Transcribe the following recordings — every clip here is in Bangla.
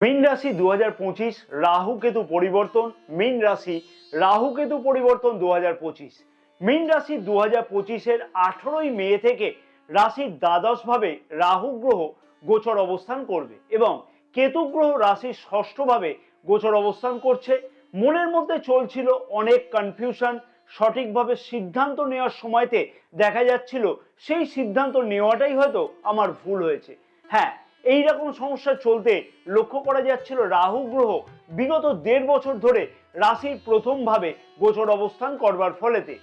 মীন রাশি দু হাজার পঁচিশ, রাহু কেতু পরিবর্তন, মীন রাশি রাহু কেতু পরিবর্তন দু হাজার পঁচিশ। মীন রাশি দু হাজার পঁচিশের আঠেরোই মে থেকে রাশির দ্বাদশ ভাবে রাহু গ্রহ গোচর অবস্থান করবে এবং কেতু গ্রহ রাশির ষষ্ঠ ভাবে গোচর অবস্থান করছে। মনের মধ্যে চলছিল অনেক কনফিউশন সঠিকভাবে সিদ্ধান্ত নেওয়ার সময়তে দেখা যাচ্ছিল সেই সিদ্ধান্ত নেওয়াটাই হয়তো আমার ভুল হয়েছে। হ্যাঁ এই রকম সমস্যা চলতে লক্ষ্য করা যাচ্ছিল রাহু গ্রহ বিগত দেড় বছর ধরে রাশির প্রথম ভাবে গোচর অবস্থান করবার ফলেতে।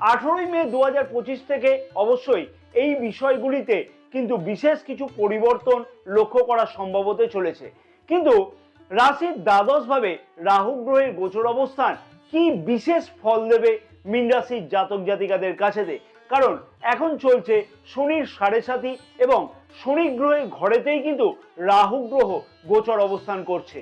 আঠেরোই মে দুহাজার পঁচিশ থেকে অবশ্যই এই বিষয়গুলিতে কিন্তু বিশেষ কিছু পরিবর্তন লক্ষ্য করা সম্ভব হতে চলেছে। কিন্তু রাশির দ্বাদশ ভাবে রাহু গ্রহের গোচর অবস্থান কি বিশেষ ফল দেবে মীন রাশির জাতক জাতিকাদের কাছেতে? কারণ এখন চলছে শনির সাড়ে সাথী এবং শনি গ্রহের ঘরেতেই কিন্তু রাহু গ্রহ গোচর অবস্থান করছে।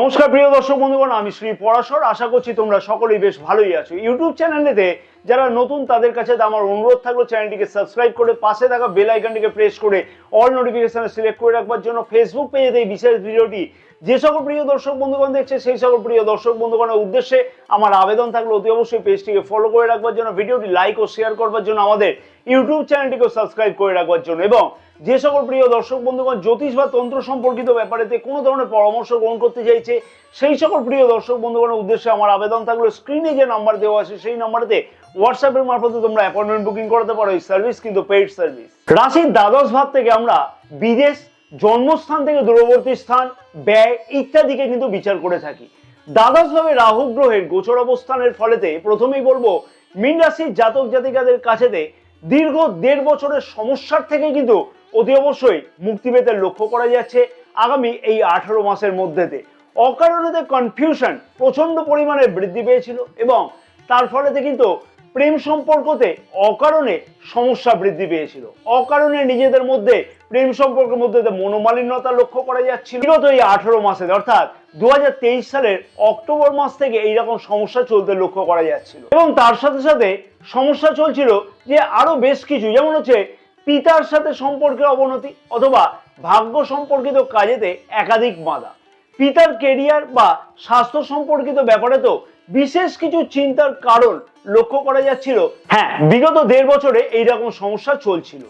নমস্কার, প্রিয় দর্শক বন্ধুগণ, আমি শ্রী পরাশর। আশা করছি তোমরা সকলেই বেশ ভালোই আছো। ইউটিউব চ্যানেলেতে যারা নতুন, তাদের কাছে আমার অনুরোধ থাকল, চ্যানেলটিকে সাবস্ক্রাইব করে পাশে থাকা বেল আইকনটিকে প্রেস করে অল নোটিফিকেশন সিলেক্ট করে রাখবার জন্য ফেসবুক পেজে এই বিশেষ ভিডিওটি। যে সকল প্রিয় দর্শক বন্ধুগণ দেখছে, সেই সকল প্রিয় দর্শক বন্ধুগণের উদ্দেশ্যে আমার আবেদন থাকল, অতি অবশ্যই পেজটিকে ফলো করে রাখবার জন্য, ভিডিওটি লাইক ও শেয়ার করবার জন্য আমাদের ইউটিউব চ্যানেলটিকেও সাবস্ক্রাইব করে রাখবার জন্য এবং যে সকল প্রিয় দর্শক বন্ধুগণ, জ্যোতিষ বা তন্ত্র সম্পর্কিত ব্যাপারেতে কোনো ধরনের পরামর্শ গ্রহণ করতে চাইছে, সেই সকল প্রিয় দর্শক বন্ধুগণের উদ্দেশ্যে আমার আবেদন থাকল স্ক্রিনে যে নাম্বার দেওয়া আছে, সেই নাম্বারেতে হোয়াটসঅ্যাপের মারফতে তোমরা অ্যাপয়েন্টমেন্ট বুকিং করতে পারো, এই সার্ভিস কিন্তু পেইড সার্ভিস রাশির দ্বাদশ ভাব থেকে আমরা বিদেশ, জন্মস্থান থেকে দূরবর্তী স্থান, ব্যয় ইত্যাদিকে কিন্তু বিচার করে থাকি। দ্বাদশ ভাবে রাহু গ্রহের গোচর অবস্থানের ফলেতে প্রথমেই বলব, মীন রাশির জাতক জাতিকাদের কাছেতে দীর্ঘ দেড় বছরের সমস্যার থেকে কিন্তু অতি অবশ্যই মুক্তি পেতে লক্ষ্য করা যাচ্ছে আগামী এই আঠারো মাসের মধ্যেতে। অকারণেতে কনফিউশন প্রচণ্ড পরিমাণে বৃদ্ধি পেয়েছিল এবং তার ফলেতে কিন্তু প্রেম সম্পর্কতে অকারণে সমস্যা বৃদ্ধি পেয়েছিল। অকারণে নিজেদের মধ্যে প্রেম সম্পর্কের মধ্যে মনোমালিন্যতা লক্ষ্য করা যাচ্ছিল। বিগত এই আঠারো মাসে অর্থাৎ দু হাজার তেইশ সালের অক্টোবর মাস থেকে এইরকম সমস্যা চলতে লক্ষ্য করা যাচ্ছিল। এবং তার সাথে সাথে সমস্যা চলছিল যে আরও বেশ কিছু, যেমন হচ্ছে পিতার সাথে সম্পর্কের অবনতি অথবা ভাগ্য সম্পর্কিত কাজেতে একাধিক বাধা। পিতার কেরিয়ার বা স্বাস্থ্য সম্পর্কিত ব্যাপারে তো বিশেষ কিছু চিন্তার কারণ লক্ষ্য করা যাচ্ছিল। হ্যাঁ বিগত দেড় বছরে এইরকম সমস্যা চলছিল।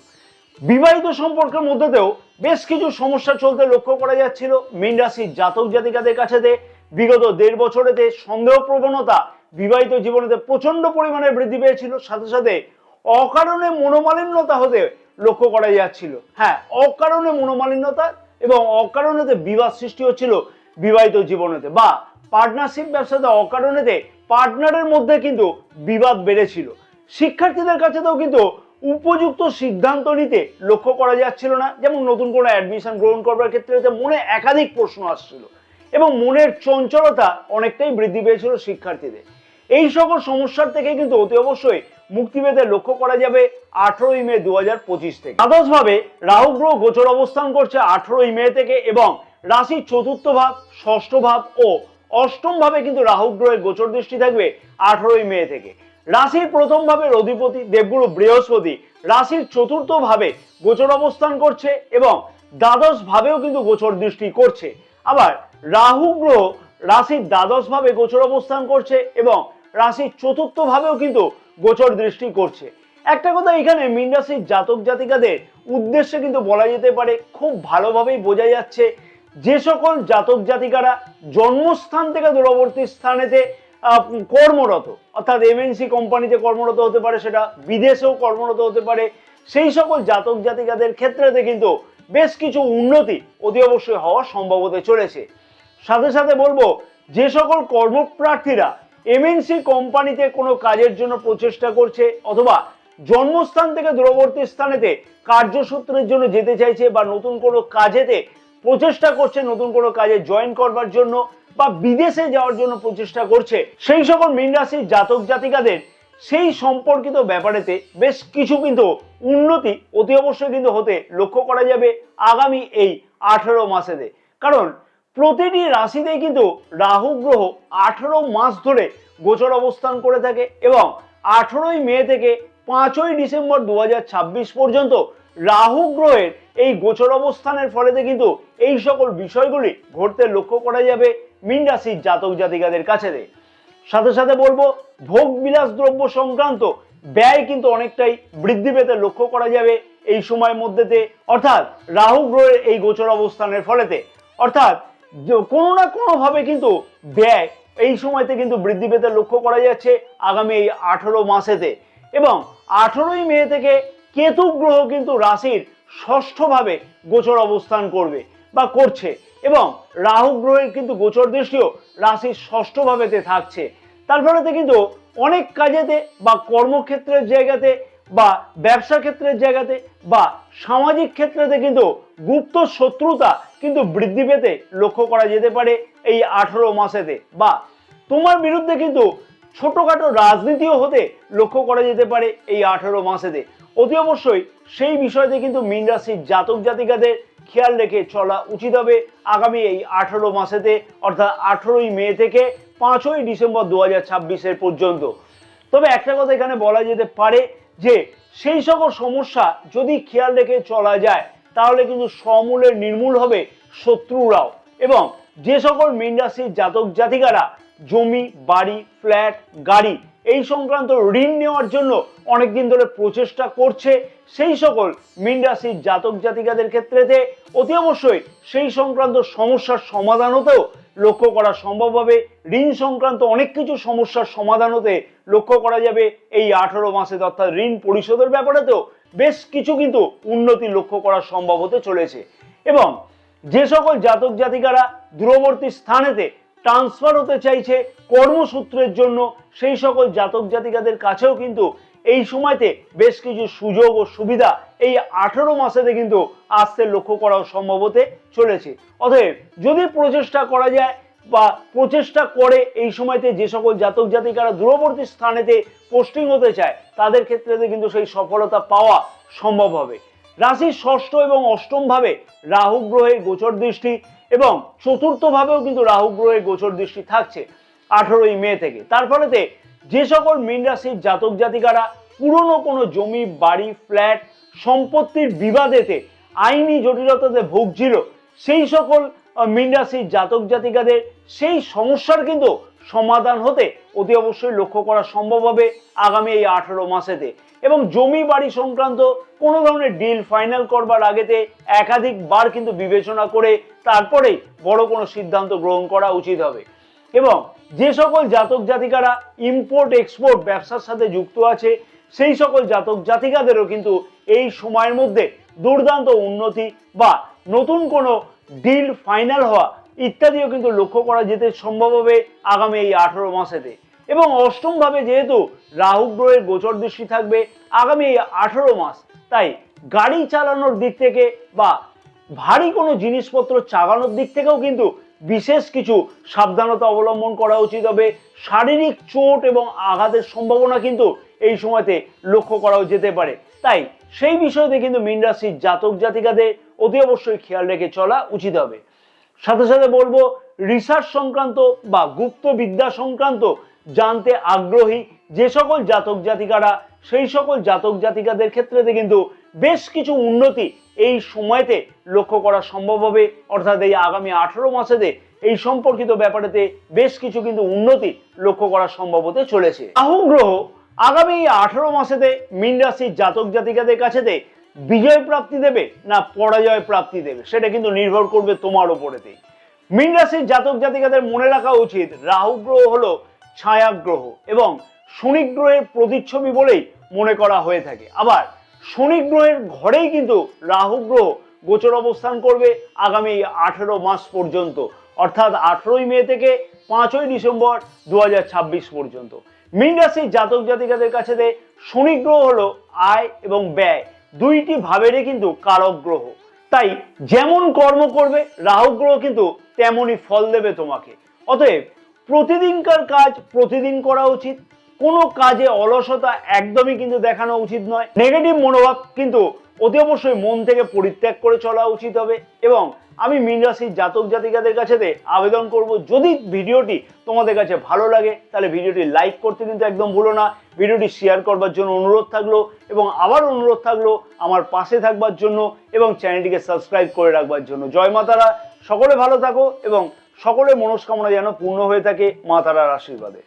বিবাহিত সম্পর্কের মধ্যেতেও বেশ কিছু সমস্যা চলতে লক্ষ্য করা যাচ্ছিল মীন রাশির জাতক জাতিকাদের কাছেতে। বিগত দেড় বছরেতে সন্দেহ প্রবণতা বিবাহিত জীবনেতে প্রচণ্ড পরিমাণে বৃদ্ধি পেয়েছিল। সাথে সাথে অকারণে মনোমালিন্যতা হতে লক্ষ্য করা যাচ্ছিল। হ্যাঁ। অকারণে মনোমালিন্যতা এবং অকারণেতে বিবাদ সৃষ্টি হচ্ছিল বিবাহিত জীবনেতে বা পার্টনারশিপ ব্যবসাতে অকারণেতে পার্টনারের মধ্যে কিন্তু বিবাদ বেড়েছিল। শিক্ষার্থীদের কাছেতেও কিন্তু উপযুক্ত সিদ্ধান্ত নিতে লক্ষ্য করা যাচ্ছিল না। যেমন নতুন কোনো অ্যাডমিশন গ্রহণ করবার ক্ষেত্রে মনে একাধিক প্রশ্ন আসছিল এবং মনের চঞ্চলতা অনেকটাই বৃদ্ধি পেয়েছিল শিক্ষার্থীদের। এই সকল সমস্যার থেকে কিন্তু অতি অবশ্যই মুক্তি পেতে লক্ষ্য করা যাবে। আঠারোই মে দু হাজার পঁচিশ থেকে। দ্বাদশ ভাবে রাহু গ্রহ গোচর অবস্থান করছে আঠারোই মে থেকে এবং রাশির চতুর্থ ভাব, ষষ্ঠ ভাব ও অষ্টম ভাবে কিন্তু রাহু গ্রহের গোচর দৃষ্টি থাকবে আঠারোই মে থেকে। রাশির প্রথম ভাবে অধিপতি দেবগুরু বৃহস্পতি রাশির চতুর্থ ভাবে গোচর অবস্থান করছে এবং দ্বাদশ ভাবেও কিন্তু গোচর দৃষ্টি করছে। আবার রাহু গ্রহ রাশির দ্বাদশ ভাবে গোচর অবস্থান করছে এবং রাশির চতুর্থ ভাবেও কিন্তু গোচর দৃষ্টি করছে। একটা কথা এখানে মীন রাশির জাতক জাতিকাদের উদ্দেশ্যে কিন্তু বলা যেতে পারে, খুব ভালোভাবেই বোঝা যাচ্ছে যে সকল জাতক জাতিকারা জন্মস্থান থেকে দূরবর্তী স্থানেতে কর্মরত, অর্থাৎ এমএনসি কোম্পানিতে কর্মরত হতে পারে, সেটা বিদেশেও কর্মরত হতে পারে, সেই সকল জাতক জাতিকাদের ক্ষেত্রেতে কিন্তু বেশ কিছু উন্নতি অতি অবশ্যই হওয়া সম্ভব হতে চলেছে। সাথে সাথে বলব, যে সকল কর্মপ্রার্থীরা এমএনসি কোম্পানিতে কোনো কাজের জন্য প্রচেষ্টা করছে, অথবা জন্মস্থান থেকে দূরবর্তী স্থানেতে কার্যসূত্রের জন্য যেতে চাইছে বা নতুন কোনো কাজেতে প্রচেষ্টা করছে, নতুন কোনো কাজে জয়েন করবার জন্য বা বিদেশে যাওয়ার জন্য প্রচেষ্টা করছে, সেই সকল মীন রাশির জাতক জাতিকাদের সেই সম্পর্কিত ব্যাপারেতে বেশ কিছু কিন্তু উন্নতি অতি অবশ্যই কিন্তু হতে লক্ষ্য করা যাবে আগামী এই আঠেরো মাসেতে। কারণ প্রতিটি রাশিতেই কিন্তু রাহু গ্রহ আঠেরো মাস ধরে গোচর অবস্থান করে থাকে এবং আঠেরোই মে থেকে পাঁচই ডিসেম্বর দু হাজার ছাব্বিশ পর্যন্ত রাহু গ্রহের এই গোচর অবস্থানের ফলেতে কিন্তু এই সকল বিষয়গুলি ঘটতে লক্ষ্য করা যাবে মীন রাশির জাতক জাতিকাদের কাছে সাথে সাথে বলব, ভোগ বিলাস দ্রব্য সংক্রান্ত ব্যয় কিন্তু অনেকটাই বৃদ্ধি পেতে লক্ষ্য করা যাবে এই সময়ের মধ্যেতে। অর্থাৎ রাহু গ্রহের এই গোচর অবস্থানের ফলেতে। অর্থাৎ কোনো না কোনোভাবে কিন্তু ব্যয় এই সময়তে কিন্তু বৃদ্ধি পেতে লক্ষ্য করা যাচ্ছে আগামী এই আঠেরো মাসেতে। এবং আঠেরোই মে থেকে কেতু গ্রহ কিন্তু রাশির ষষ্ঠভাবে গোচর অবস্থান করবে বা করছে এবং রাহু গ্রহের কিন্তু গোচর দৃষ্টিও রাশির ষষ্ঠভাবেতে থাকছে। তার ফলেতে কিন্তু অনেক কাজেতে বা কর্মক্ষেত্রের জায়গাতে বা ব্যবসা ক্ষেত্রের জায়গাতে বা সামাজিক ক্ষেত্রেতে কিন্তু গুপ্ত শত্রুতা কিন্তু বৃদ্ধি পেতে লক্ষ্য করা যেতে পারে এই আঠেরো মাসেতে বা তোমার বিরুদ্ধে কিন্তু ছোটখাটো রাজনীতিও হতে লক্ষ্য করা যেতে পারে এই আঠেরো মাসেতে অতি অবশ্যই সেই বিষয়তে কিন্তু মীন রাশির জাতক জাতিকাদের খেয়াল রেখে চলা উচিত হবে আগামী এই আঠেরো মাসেতে অর্থাৎ আঠেরোই মে থেকে পাঁচই ডিসেম্বর দু হাজার পর্যন্ত। তবে একটা কথা এখানে বলা যেতে পারে যে, সেই সকল সমস্যা যদি খেয়াল রেখে চলা যায়, তাহলে কিন্তু সমূলে নির্মূল হবে শত্রুরাও। এবং যে সকল মীন রাশির জাতক জাতিকারা জমি, বাড়ি ফ্ল্যাট গাড়ি এই সংক্রান্ত ঋণ নেওয়ার জন্য অনেকদিন ধরে প্রচেষ্টা করছে সেই সকল মীন রাশির জাতক জাতিকাদের ক্ষেত্রেতে অতি অবশ্যই সেই সংক্রান্ত সমস্যার সমাধান হতেও লক্ষ্য করা সম্ভব হবে। ঋণ সংক্রান্ত অনেক কিছু সমস্যার সমাধান হতে লক্ষ্য করা যাবে। এই আঠারো মাসে অর্থাৎ ঋণ পরিশোধের ব্যাপারেতেও বেশ কিছু কিন্তু উন্নতি লক্ষ্য করা সম্ভব হতে চলেছে। এবং যে সকল জাতক জাতিকারা দূরবর্তী স্থানেতে ট্রান্সফার হতে চাইছে কর্মসূত্রের জন্য। সেই সকল জাতক জাতিকাদের কাছেও কিন্তু এই সময়তে বেশ কিছু সুযোগ ও সুবিধা এই আঠেরো মাসেতে কিন্তু আসতে লক্ষ্য করাও সম্ভব হতে চলেছে। অতএব যদি প্রচেষ্টা করা যায় বা প্রচেষ্টা করে এই সময়তে যে সকল জাতক জাতিকারা দূরবর্তী স্থানেতে পোস্টিং হতে চায়, তাদের ক্ষেত্রে কিন্তু সেই সফলতা পাওয়া সম্ভব হবে। রাশির ষষ্ঠ এবং অষ্টম ভাবে রাহু গ্রহের গোচর দৃষ্টি এবং চতুর্থ ভাবেও কিন্তু রাহু গ্রহের গোচর দৃষ্টি থাকছে আঠারোই মে থেকে। তার ফলেতে যে সকল মীন রাশির জাতক জাতিকারা পুরনো কোনো জমি, বাড়ি, ফ্ল্যাট, সম্পত্তির বিবাদেতে আইনি জটিলতাতে ভুগছিল, সেই সকল মীন রাশির জাতক জাতিকাদের সেই সমস্যার কিন্তু সমাধান হতে অতি অবশ্যই লক্ষ্য করা সম্ভব হবে আগামী এই আঠেরো মাসেতে। এবং জমি বাড়ি সংক্রান্ত কোনো ধরনের ডিল ফাইনাল করবার আগেতে একাধিকবার কিন্তু বিবেচনা করে তারপরেই বড় কোনো সিদ্ধান্ত গ্রহণ করা উচিত হবে। এবং যে সকল জাতক জাতিকারা ইম্পোর্ট এক্সপোর্ট ব্যবসার সাথে যুক্ত আছে, সেই সকল জাতক জাতিকাদেরও কিন্তু এই সময়ের মধ্যে দুর্দান্ত উন্নতি বা নতুন কোনো ডিল ফাইনাল হওয়া ইত্যাদিও কিন্তু লক্ষ্য করা যেতে সম্ভব হবে আগামী এই আঠেরো মাসেতে। এবং অষ্টমভাবে যেহেতু রাহু গ্রহের গোচর দৃষ্টি থাকবে আগামী আঠেরো মাস, তাই গাড়ি চালানোর দিক থেকে বা ভারী কোনো জিনিসপত্র চাগানোর দিক থেকেও কিন্তু বিশেষ কিছু সাবধানতা অবলম্বন করা উচিত। হবে শারীরিক চোট এবং আঘাতের সম্ভাবনা কিন্তু এই সময়তে লক্ষ্য করাও যেতে পারে। তাই সেই বিষয়তে কিন্তু মীন রাশির জাতক জাতিকাদের অতি অবশ্যই খেয়াল রেখে চলা উচিত হবে। সাথে সাথে বলব, রিসার্চ সংক্রান্ত বা গুপ্ত বিদ্যা সংক্রান্ত জানতে আগ্রহী যে সকল জাতক জাতিকারা, সেই সকল জাতক জাতিকাদের ক্ষেত্রেতে কিন্তু বেশ কিছু উন্নতি এই সময়তে লক্ষ্য করা সম্ভব হবে। অর্থাৎ এই আগামী আঠেরো মাসেতে এই সম্পর্কিত ব্যাপারেতে বেশ কিছু কিন্তু উন্নতি লক্ষ্য করা সম্ভব হতে চলেছে। রাহু গ্রহ আগামী এই আঠেরো মাসেতে মীন রাশির জাতক জাতিকাদের কাছেতে বিজয় প্রাপ্তি দেবে না পরাজয় প্রাপ্তি দেবে, সেটা কিন্তু নির্ভর করবে তোমার ওপরেতেই মীন রাশির জাতক জাতিকাদের মনে রাখা উচিত, রাহু গ্রহ হলো ছায়া গ্রহ এবং শনি গ্রহের প্রতিচ্ছবি বলেই মনে করা হয়ে থাকে। আবার শনি গ্রহের ঘরেই কিন্তু রাহু গ্রহ গোচর অবস্থান করবে আগামী আঠেরো মাস পর্যন্ত, অর্থাৎ আঠেরোই মে থেকে পাঁচই ডিসেম্বর দু হাজার ছাব্বিশ পর্যন্ত। মীন রাশির জাতক জাতিকাদের কাছে শনি গ্রহ হলো আয় এবং ব্যয়, দুইটি ভাবেরই কিন্তু কারক গ্রহ। তাই যেমন কর্ম করবে, রাহু গ্রহ কিন্তু তেমনই ফল দেবে তোমাকে। অতএব প্রতিদিনকার কাজ প্রতিদিন করা উচিত। কোনো কাজে অলসতা একদমই কিন্তু দেখানো উচিত নয়। নেগেটিভ মনোভাব কিন্তু অতি অবশ্যই মন থেকে পরিত্যাগ করে চলা উচিত হবে এবং আমি মীন রাশির জাতক জাতিকাদের কাছে আবেদন করব, যদি ভিডিওটি তোমাদের কাছে ভালো লাগে, তাহলে ভিডিওটি লাইক করতে কিন্তু একদম ভুলো না। ভিডিওটি শেয়ার করবার জন্য অনুরোধ থাকল এবং আবার অনুরোধ থাকল আমার পাশে থাকবার জন্য এবং চ্যানেলটিকে সাবস্ক্রাইব করে রাখবার জন্য। জয় মাতারা, সকলে ভালো থাকো এবং সকলের মনস্কামনা যেন পূর্ণ হয়ে থাকে মা তারার আশীর্বাদে।